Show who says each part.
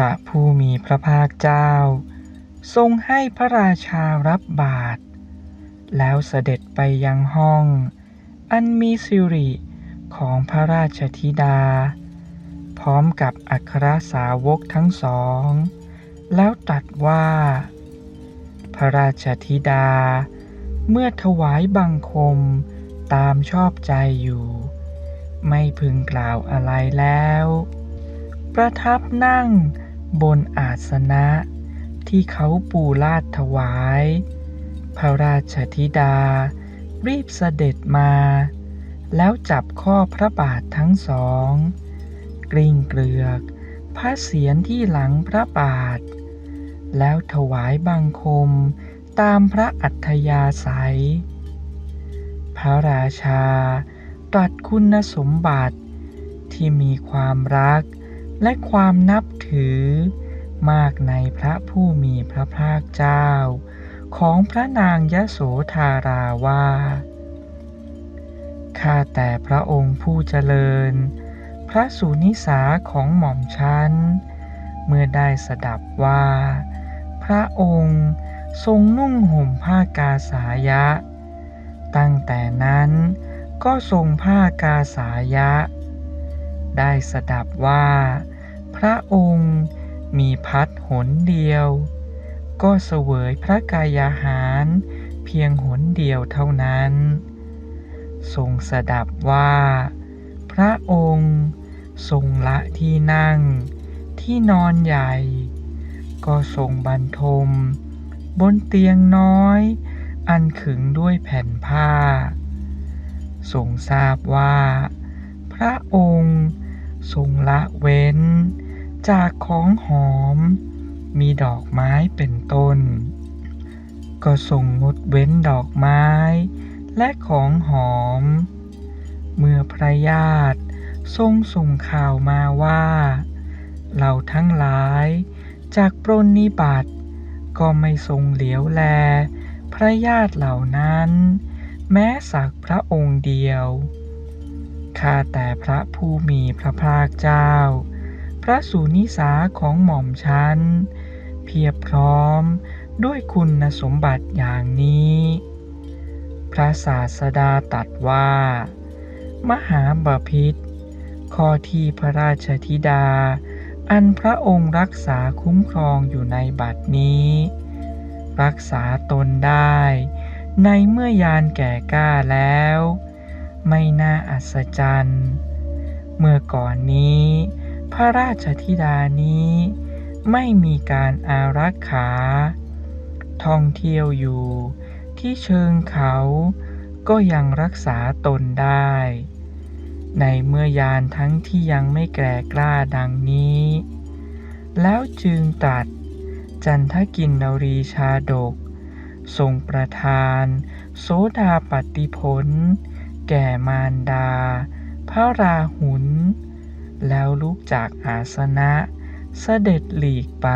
Speaker 1: ระผู้มีพระภาคเจ้า ทรงให้พระราชารับบาตรแล้วเสด็จไปยังห้อง อันมีสิริของพระราชธิดา พร้อมกับอัครสาวกทั้งสอง แล้วตรัสว่า พระราชธิดา เมื่อถวายบังคมตามชอบใจอยู่ ไม่พึงกล่าวอะไรแล้ว ประทับนั่ง บนอาสนะที่เขาปูลาดถวาย พระราชธิดา รีบเสด็จมา แล้วจับข้อพระบาททั้งสองกลิ้งเกลือก พระเศียรที่หลังพระบาท แล้วถวายบังคมตามพระอัธยาศัย พระราชาตรัสคุณสมบัติที่มีความรักและความนับ ถือ มากในพระผู้มีพระภาคเจ้า ของพระนางยโสธาราว่าข้าแต่พระองค์ผู้เจริญ พระสุนิสาของหม่อมชันเมื่อได้สดับว่า พระองค์ทรงนุ่งห่มผ้ากาสายะ ตั้งแต่นั้นก็ทรงผ้ากาสายะ ได้สดับว่า พระองค์มีพัดหนเดียว ก็เสวยพระกายาหารเพียงหนเดียวเท่านั้น ทรงสดับว่า พระองค์ทรงละที่นั่งที่นอนใหญ่ ก็ทรงบรรทม บนเตียงน้อย อันขึงด้วยแผ่นผ้า ทรงทราบว่า พระองค์ ทรงละเว้น จากของหอม มีดอกไม้เป็นต้น ก็ทรงงดเว้นดอกไม้ และของหอม เมื่อพระญาติทรงส่งข่าวมาว่า เราทั้งหลายจากปรนนิบัติ ก็ไม่ทรงเหลียวแล พระญาติเหล่านั้น แม้สักพระองค์เดียว ข้าแต่พระผู้มีพระภาคเจ้า พระสุนิสาของหม่อมชัน เพียบพร้อมด้วยคุณสมบัติอย่างนี้ พระศาสดาตรัสว่า มหาบพิษข้อที่พระราชธิดา อันพระองค์รักษาคุ้มครองอยู่ในบัดนี้ รักษาตนได้ ในเมื่อยานแก่กล้าแล้ว ไม่น่าอัศจรรย์ เมื่อก่อนนี้ พระราชธิดานี้ ไม่มีการอารักขา ท่องเที่ยวอยู่ที่เชิงเขาก็ยังรักษาตนได้ ในเมื่อยานทั้งที่ยังไม่แก่กล้าดังนี้ แล้วจึงตรัสจันทกินนรีชาดก ทรงประทาน โสดาปฏิผล แก่มารดา พระราหุล แล้วลุกจากอาสนะเสด็จหลีกไป